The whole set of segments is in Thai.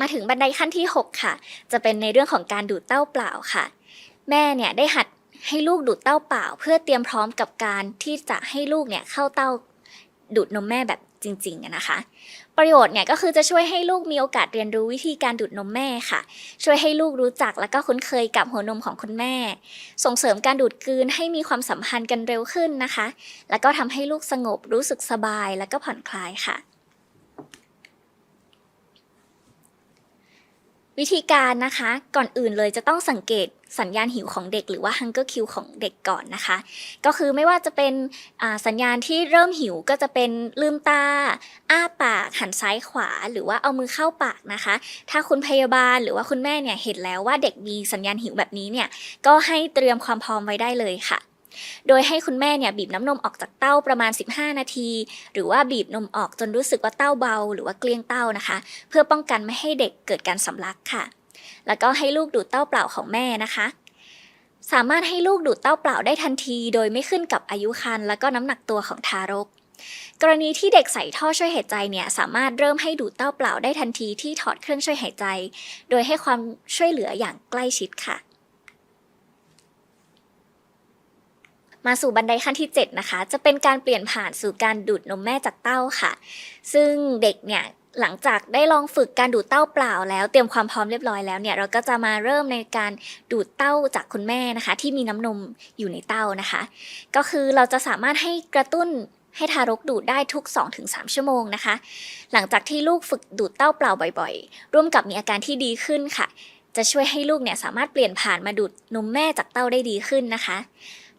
มาถึงบันไดขั้นที่ 6 ค่ะ จะเป็นในเรื่องของการดูดเต้าเปล่าค่ะ แม่เนี่ยได้หัดให้ลูกดูดเต้าเปล่า เพื่อเตรียมพร้อมกับการที่จะให้ลูกเนี่ยเข้าเต้าดูดนมแม่แบบจริงๆนะคะ ประโยชน์เนี่ยก็คือจะช่วยให้ลูกมีโอกาสเรียนรู้วิธีการดูดนมแม่ค่ะ ช่วยให้ลูกรู้จักและก็คุ้นเคยกับหัวนมของคุณแม่ ส่งเสริมการดูดกลืนให้มีความสัมพันธ์กันเร็วขึ้นนะคะ แล้วก็ทำให้ลูกสงบรู้สึกสบาย แล้วก็ผ่อนคลายค่ะ วิธีการนะคะก่อนอื่นเลยจะต้องสังเกตสัญญาณหิวของเด็กหรือว่า hunger cue ของเด็กก่อนนะคะ ก็คือไม่ว่าจะเป็นสัญญาณที่เริ่มหิวก็จะเป็นลืมตา อ้าปากหันซ้ายขวา หรือว่าเอามือเข้าปากนะคะ ถ้าคุณพยาบาลหรือว่าคุณแม่เนี่ยเห็นแล้วว่าเด็กมีสัญญาณหิวแบบนี้เนี่ยก็ให้เตรียมความพร้อมไว้ได้เลยค่ะ โดยให้คุณแม่เนี่ยบีบน้ำนมออกจากเต้าประมาณ 15 นาที หรือว่าบีบนมออกจนรู้สึกว่าเต้าเบา หรือว่าเกลี้ยงเต้านะคะ เพื่อป้องกันไม่ให้เด็กเกิดการสำลักค่ะ แล้วก็ให้ลูกดูดเต้าเปล่าของแม่นะคะสามารถให้ลูกดูดเต้าเปล่าได้ทันที โดยไม่ขึ้นกับอายุครรภ์และก็น้ำหนักตัวของทารก กรณีที่เด็กใส่ท่อช่วยหายใจเนี่ยสามารถเริ่มให้ดูดเต้าเปล่าได้ทันทีที่ถอดเครื่องช่วยหายใจ โดยให้ความช่วยเหลืออย่างใกล้ชิดค่ะ มาสู่บันไดขั้นที่ 7 นะคะ จะเป็นการเปลี่ยนผ่านสู่การดูดนมแม่จากเต้าค่ะ ซึ่งเด็กเนี่ยหลังจากได้ลองฝึกการดูดเต้าเปล่าแล้ว เตรียมความพร้อมเรียบร้อยแล้วเนี่ยเราก็จะมาเริ่มในการดูดเต้าจากคุณแม่นะคะ ที่มีน้ำนมอยู่ในเต้านะคะ ก็คือเราจะสามารถให้กระตุ้นให้ทารกดูดได้ทุก 2-3 ชั่วโมงนะคะ หลังจากที่ลูกฝึกดูดเต้าเปล่าบ่อยๆ ร่วมกับมีอาการที่ดีขึ้นค่ะ จะช่วยให้ลูกเนี่ยสามารถเปลี่ยนผ่านมาดูดนมแม่จากเต้าได้ดีขึ้นนะคะ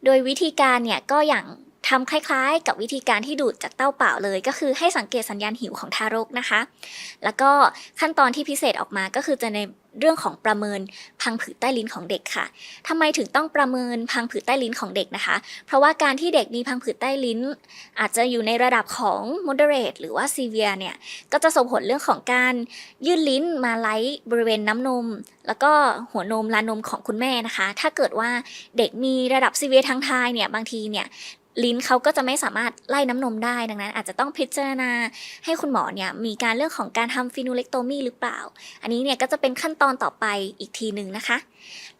โดยวิธีการเนี่ยก็อย่างทำคล้ายๆ กับวิธีการที่ดูดจากเต้าเปล่าเลยก็คือให้สังเกตสัญญาณหิวของทารกนะคะ แล้วก็ขั้นตอนที่พิเศษออกมาก็คือจะใน เรื่องของประเมินพังผืดใต้ลิ้นของเด็กค่ะทำไมถึงต้องประเมินพังผืดใต้ลิ้นของเด็กนะคะ เพราะว่าการที่เด็กมีพังผืดใต้ลิ้น อาจจะอยู่ในระดับของ moderate หรือว่า severe เนี่ย ก็จะส่งผลเรื่องของการยื่นลิ้นมาไล้บริเวณน้ำนม แล้วก็หัวนมลานนมของคุณแม่นะคะ ถ้าเกิดว่าเด็กมีระดับ severe ทางทายเนี่ย บางทีเนี่ย ลิ้นเขาก็จะไม่สามารถไล่น้ำนมได้ดังนั้น อาจจะต้องพิจารณาให้คุณหมอเนี่ยมีการเรื่องของการทำฟินูเล็กโตมีหรือเปล่า อันนี้เนี่ยก็จะเป็นขั้นตอนต่อไปอีกทีหนึ่งนะคะ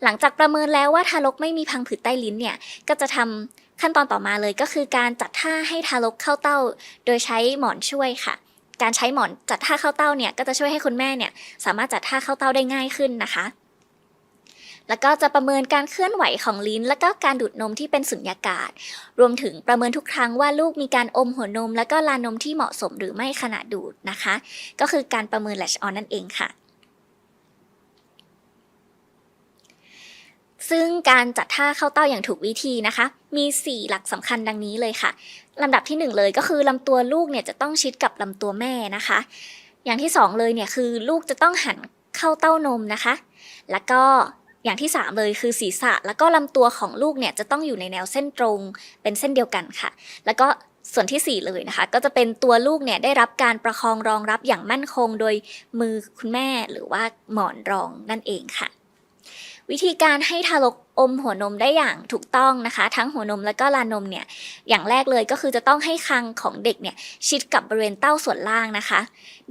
หลังจากประเมินแล้วว่าทารกไม่มีพังผืดใต้ลิ้นเนี่ยก็จะทำขั้นตอนต่อมาเลยก็คือการจัดท่าให้ทารกเข้าเต้า โดยใช้หมอนช่วยค่ะ การใช้หมอนจัดท่าเข้าเต้าเนี่ยก็จะช่วยให้คุณแม่เนี่ยสามารถจัดท่าเข้าเต้าได้ง่ายขึ้นนะคะ แล้วก็จะประเมินการเคลื่อนไหวของลิ้น และก็การดูดนมที่เป็นสุญญากาศ รวมถึงประเมินทุกครั้งว่าลูกมีการอมหัวนม และก็ลานนมที่เหมาะสมหรือไม่ขณะดูดนะคะ ก็คือการประเมิน latch on นั่นเองค่ะซึ่งการจัดท่าเข้าเต้าอย่างถูกวิธีนะคะ มี 4 หลักสำคัญดังนี้เลยค่ะลำดับที่ 1 เลยก็คือลำตัวลูกเนี่ยจะต้องชิดกับลำตัวแม่นะคะ อย่างที่ 2 เลยเนี่ยคือลูกจะต้องหันเข้าเต้านมนะคะ แล้วก็ อย่างที่ 3 เลยคือศีรษะ แล้วก็ลำตัวของลูกเนี่ยจะต้องอยู่ในแนวเส้นตรง เป็นเส้นเดียวกันค่ะ แล้วก็ส่วนทีสี่ 4 เลยนะคะ ก็จะเป็นตัวลูกเนี่ยได้รับการประคองรองรับอย่างมั่นคง โดยมือคุณแม่หรือว่าหมอนรองนั่นเองค่ะ วิธีการให้ทารกอมหัวนมได้อย่างถูกต้องนะคะ ทั้งหัวนมและก็ลานมเนี่ยอย่างแรกเลยก็คือจะต้องให้คางของเด็กเนี่ยชิดกับบริเวณเต้าส่วนล่างนะคะ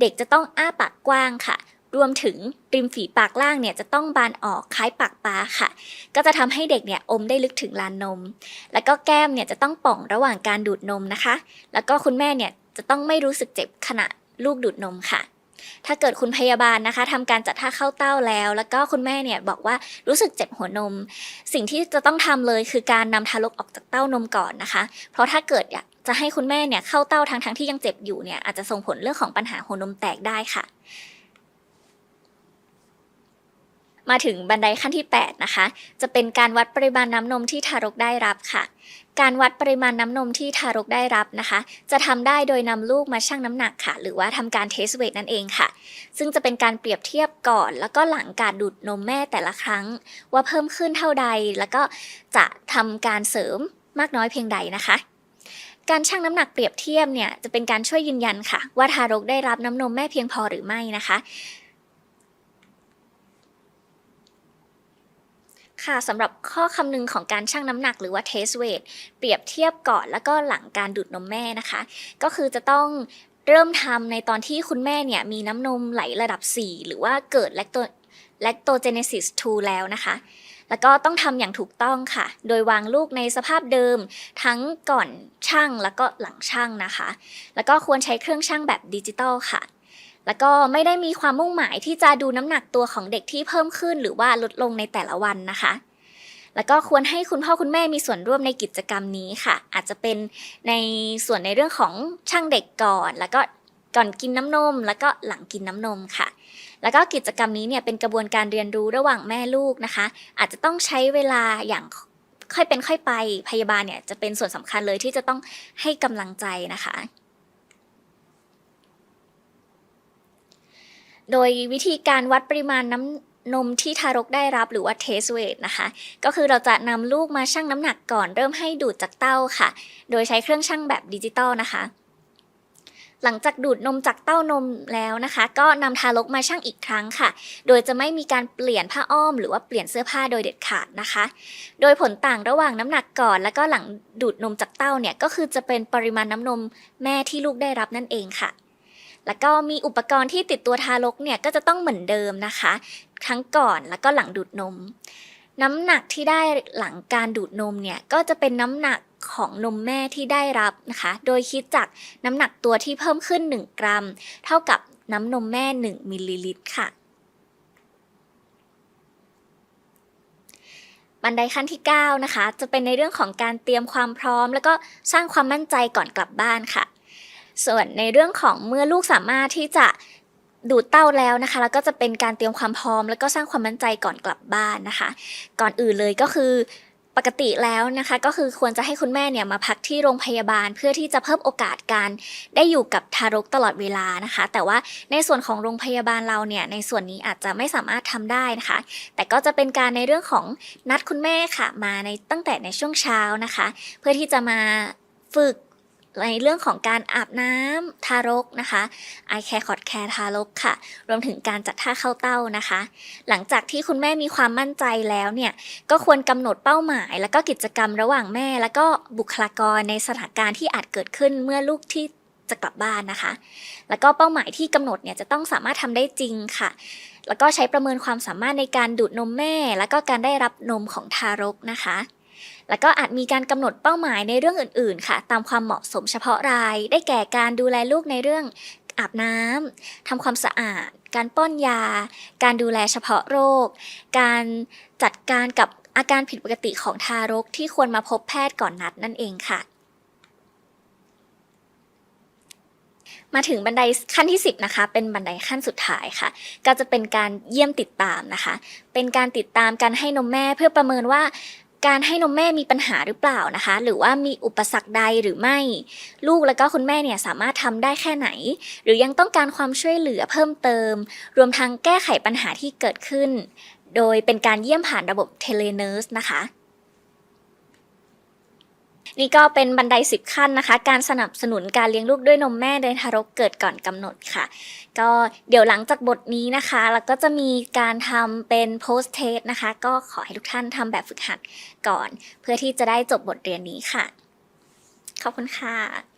เด็กจะต้องอ้าปากกว้างค่ะ รวมถึงริมฝีปากล่างเนี่ยจะต้องบานออกคล้ายปากปลาค่ะ ก็จะทำให้เด็กเนี่ยอมได้ลึกถึงลานนม แล้วก็แก้มเนี่ยจะต้องป่องระหว่างการดูดนมนะคะ แล้วก็คุณแม่เนี่ยจะต้องไม่รู้สึกเจ็บขณะลูกดูดนมค่ะ ถ้าเกิดคุณพยาบาลนะคะทำการจัดท่าเข้าเต้าแล้ว แล้วก็คุณแม่เนี่ยบอกว่ารู้สึกเจ็บหัวนม สิ่งที่จะต้องทำเลยคือการนำทารกออกจากเต้านมก่อนนะคะ เพราะถ้าเกิดอยากจะให้คุณแม่เนี่ยเข้าเต้าทั้งทั้งที่ยังเจ็บอยู่เนี่ยอาจจะส่งผลเรื่องของปัญหาหัวนมแตกได้ค่ะ มาถึงบันไดขั้นที่ 8 นะคะ จะเป็นการวัดปริมาณน้ำนมที่ทารกได้รับค่ะ การวัดปริมาณน้ำนมที่ทารกได้รับนะคะ จะทำได้โดยนำลูกมาชั่งน้ำหนักค่ะ หรือว่าทำการเทสเวทนั่นเองค่ะ ซึ่งจะเป็นการเปรียบเทียบก่อน แล้วก็หลังการดูดนมแม่แต่ละครั้ง ว่าเพิ่มขึ้นเท่าใด แล้วก็จะทำการเสริมมากน้อยเพียงใดนะคะการชั่งน้ำหนักเปรียบเทียบเนี่ยจะเป็นการช่วยยืนยันค่ะ ว่าทารกได้รับน้ำนมแม่เพียงพอหรือไม่นะคะ ค่ะสำหรับข้อคำนึงของการชั่งน้ำหนักหรือว่า test weight เปรียบเทียบก่อนแล้วก็หลังการดูดนมแม่นะคะ ก็คือจะต้องเริ่มทำในตอนที่คุณแม่เนี่ยมีน้ำนมไหลระดับ 4 หรือว่าเกิดแลคโตแลคโตเจเนซิส2แล้วนะคะ แล้วก็ต้องทำอย่างถูกต้องค่ะ โดยวางลูกในสภาพเดิม ทั้งก่อนชั่งแล้วก็หลังชั่งนะคะ แล้วก็ควรใช้เครื่องชั่งแบบดิจิตอลค่ะ แล้วก็ไม่ได้มีความมุ่งหมายที่จะดูน้ำหนักตัวของเด็กที่เพิ่มขึ้น หรือว่าลดลงในแต่ละวันนะคะ แล้วก็ควรให้คุณพ่อคุณแม่มีส่วนร่วมในกิจกรรมนี้ค่ะ อาจจะเป็นในส่วนในเรื่องของช่างเด็กก่อน แล้วก็ก่อนกินน้ำนม แล้วก็หลังกินน้ำนมค่ะ แล้วก็กิจกรรมนี้เนี่ยเป็นกระบวนการเรียนรู้ระหว่างแม่ลูกนะคะ อาจจะต้องใช้เวลาอย่างค่อยเป็นค่อยไปพยาบาลเนี่ยจะเป็นส่วนสำคัญเลยที่จะต้องให้กำลังใจนะคะ โดยวิธีการวัดปริมาณน้ำนมที่ทารกได้รับหรือว่า test weight นะคะ ก็คือเราจะนำลูกมาชั่งน้ำหนักก่อนเริ่มให้ดูดจากเต้าค่ะ โดยใช้เครื่องชั่งแบบดิจิตอลนะคะ หลังจากดูดนมจากเต้านมแล้วนะคะ ก็นำทารกมาชั่งอีกครั้งค่ะ โดยจะไม่มีการเปลี่ยนผ้าอ้อม หรือว่าเปลี่ยนเสื้อผ้าโดยเด็ดขาดนะคะ โดยผลต่างระหว่างน้ำหนักก่อน แล้วก็หลังดูดนมจากเต้าเนี่ยก็คือจะเป็นปริมาณน้ำนมแม่ที่ลูกได้รับนั่นเองค่ะ แล้วก็มีอุปกรณ์ที่ติดตัวทารกเนี่ยก็จะต้องเหมือนเดิมนะคะ ทั้งก่อนแล้วก็หลังดูดนม น้ำหนักที่ได้หลังการดูดนมเนี่ยก็จะเป็นน้ำหนักของนมแม่ที่ได้รับนะคะ โดยคิดจากน้ำหนักตัวที่เพิ่มขึ้น 1 กรัม เท่ากับน้ำนมแม่ 1 มิลลิลิตรค่ะ บันไดขั้นที่ 9 นะคะ จะเป็นในเรื่องของการเตรียมความพร้อม แล้วก็สร้างความมั่นใจก่อนกลับบ้านค่ะ ส่วนในเรื่องของเมื่อลูกสามารถที่จะดูดเต้าแล้วนะคะ แล้วก็จะเป็นการเตรียมความพร้อม แล้วก็สร้างความมั่นใจก่อนกลับบ้านนะคะ ก่อนอื่นเลยก็คือปกติแล้วนะคะก็คือควรจะให้คุณแม่เนี่ยมาพักที่โรงพยาบาล เพื่อที่จะเพิ่มโอกาสการได้อยู่กับทารกตลอดเวลานะคะ แต่ว่าในส่วนของโรงพยาบาลเราเนี่ยในส่วนนี้อาจจะไม่สามารถทำได้นะคะ แต่ก็จะเป็นการในเรื่องของนัดคุณแม่ค่ะมาในตั้งแต่ในช่วงเช้านะคะ เพื่อที่จะมาฝึก ในเรื่องของการอาบน้ำทารกนะคะ i care cot care ทารกค่ะ รวมถึงการจัดท่าเข้าเต้านะคะ หลังจากที่คุณแม่มีความมั่นใจแล้วเนี่ย ก็ควรกำหนดเป้าหมาย แล้วก็กิจกรรมระหว่างแม่ แล้วก็บุคลากรในสถานการณ์ที่อาจเกิดขึ้นเมื่อลูกที่จะกลับบ้านนะคะ แล้วก็เป้าหมายที่กำหนดเนี่ยจะต้องสามารถทำได้จริงค่ะ แล้วก็ใช้ประเมินความสามารถในการดูดนมแม่ แล้วก็การได้รับนมของทารกนะคะ แล้วก็อาจมีการกำหนดเป้าหมายในเรื่องอื่น ๆ ค่ะ ตามความเหมาะสมเฉพาะราย ได้แก่การดูแลลูกในเรื่องอาบน้ำทำความสะอาด การป้อนยา การดูแลเฉพาะโรค การจัดการกับอาการผิดปกติของทารกที่ควรมาพบแพทย์ก่อนนัดนั่นเองค่ะ มาถึงบันไดขั้นที่ 10 นะคะ เป็นบันไดขั้นสุดท้ายค่ะ ก็จะเป็นการเยี่ยมติดตามนะคะ เป็นการติดตามการให้นมแม่เพื่อประเมินว่า การให้นมแม่มีปัญหาหรือเปล่านะคะ หรือว่ามีอุปสรรคใดหรือไม่ ลูกแล้วก็คุณแม่เนี่ยสามารถทำได้แค่ไหน หรือยังต้องการความช่วยเหลือเพิ่มเติม รวมทั้งแก้ไขปัญหาที่เกิดขึ้น โดยเป็นการเยี่ยมผ่านระบบเทเลเนอร์สนะคะ นี่ก็เป็นบันไดสิบขั้นนะคะ การสนับสนุนการเลี้ยงลูกด้วยนมแม่ในทารกเกิดก่อนกำหนดค่ะ ก็เดี๋ยวหลังจากบทนี้นะคะแล้วก็จะมีการทำเป็น post test นะคะ ก็ขอให้ทุกท่านทำแบบฝึกหัดก่อน เพื่อที่จะได้จบบทเรียนนี้ค่ะ ขอบคุณค่ะ